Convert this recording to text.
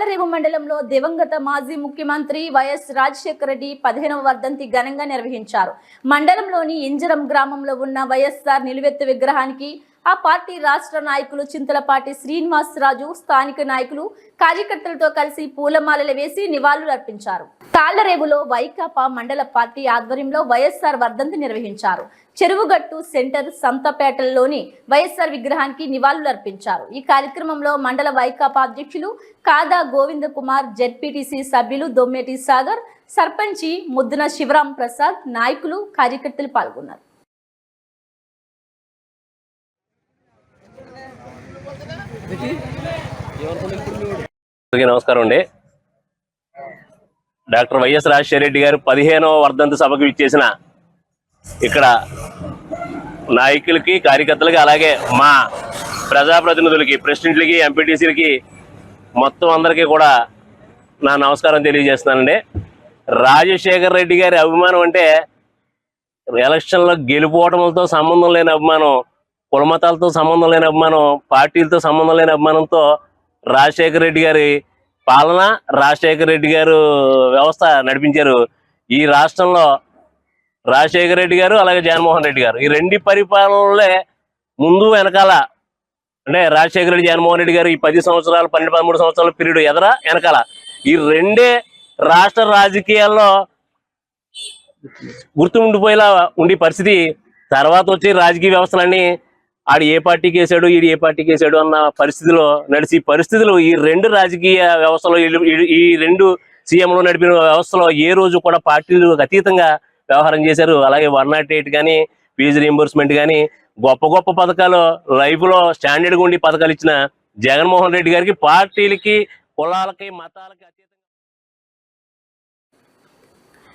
తాళ్ళరేవు మండలంలో దివంగత మాజీ ముఖ్యమంత్రి వైఎస్ రాజశేఖర రెడ్డి పదిహేనవ వర్ధంతి ఘనంగా నిర్వహించారు. మండలంలోని ఇంజరం గ్రామంలో ఉన్న వైఎస్ఆర్ నిలువెత్తు విగ్రహానికి ఆ పార్టీ రాష్ట్ర నాయకులు చింతలపాటి శ్రీనివాసరాజు స్థానిక నాయకులు కార్యకర్తలతో కలిసి పూలమాలలు వేసి నివాళులు అర్పించారు. తాళ్ళరేవులో వైకాపా మండల పార్టీ ఆధ్వర్యంలో వైఎస్ఆర్ వర్ధంతి నిర్వహించారు. చెరువుగట్టు సెంటర్ సంతపేటల్లోని వైఎస్ఆర్ విగ్రహానికి నివాళులు అర్పించారు. ఈ కార్యక్రమంలో మండల వైకాపా అధ్యక్షులు కాదా గోవింద కుమార్ జెడ్పీటీసీ సభ్యులు దొమ్మేటి సాగర్ సర్పంచి ముద్దున శివరాం ప్రసాద్ నాయకులు కార్యకర్తలు పాల్గొన్నారు. అందరికీ నమస్కారం అండి. డాక్టర్ వైఎస్ రాజశేఖర రెడ్డి గారు పదిహేనవ వర్ధంతి సభకు ఇచ్చేసిన ఇక్కడ నాయకులకి కార్యకర్తలకి అలాగే మా ప్రజాప్రతినిధులకి ప్రెసిడెంట్లకి ఎంపీటీసీలకి మొత్తం అందరికీ కూడా నా నమస్కారం తెలియజేస్తున్నానండి. రాజశేఖర రెడ్డి గారి అభిమానం అంటే ఎలక్షన్లో గెలుపోవటంతో సంబంధం లేని అభిమానం కులమతాలతో సంబంధం లేని అభిమానం పార్టీలతో సంబంధం లేని అభిమానంతో రాజశేఖర రెడ్డి గారి పాలన రాజశేఖర రెడ్డి గారు వ్యవస్థ నడిపించారు. ఈ రాష్ట్రంలో రాజశేఖర రెడ్డి గారు అలాగే జగన్మోహన్ రెడ్డి గారు. ఈ రెండు పరిపాలనలే ముందు వెనకాల అంటే రాజశేఖర రెడ్డి జగన్మోహన్ రెడ్డి గారు ఈ పది సంవత్సరాలు పన్నెండు పదమూడు సంవత్సరాల పీరియడ్ ఎదర వెనకాల. ఈ రెండే రాష్ట్ర రాజకీయాల్లో గుర్తుండిపోయేలా ఉండే పరిస్థితి. తర్వాత వచ్చి రాజకీయ వ్యవస్థలన్నీ ఆడు ఏ పార్టీకి వేసాడు ఈడు ఏ పార్టీకి వేసాడు అన్న పరిస్థితిలో నడిచి పరిస్థితులు ఈ రెండు రాజకీయ వ్యవస్థలో ఈ- రెండు సీఎంలు నడిపిన వ్యవస్థలో ఏ రోజు కూడా పార్టీలు అతీతంగా వ్యవహారం చేశారు. అలాగే వన్ నాట్ ఎయిట్ కానీ ఫీజు రీఎంబర్స్మెంట్ కానీ గొప్ప గొప్ప పథకాలు లైఫ్లో స్టాండర్డ్ ఉండి పథకాలు ఇచ్చిన జగన్మోహన్ రెడ్డి గారికి పార్టీలకి కులాలకి మతాలకి అతీతంగా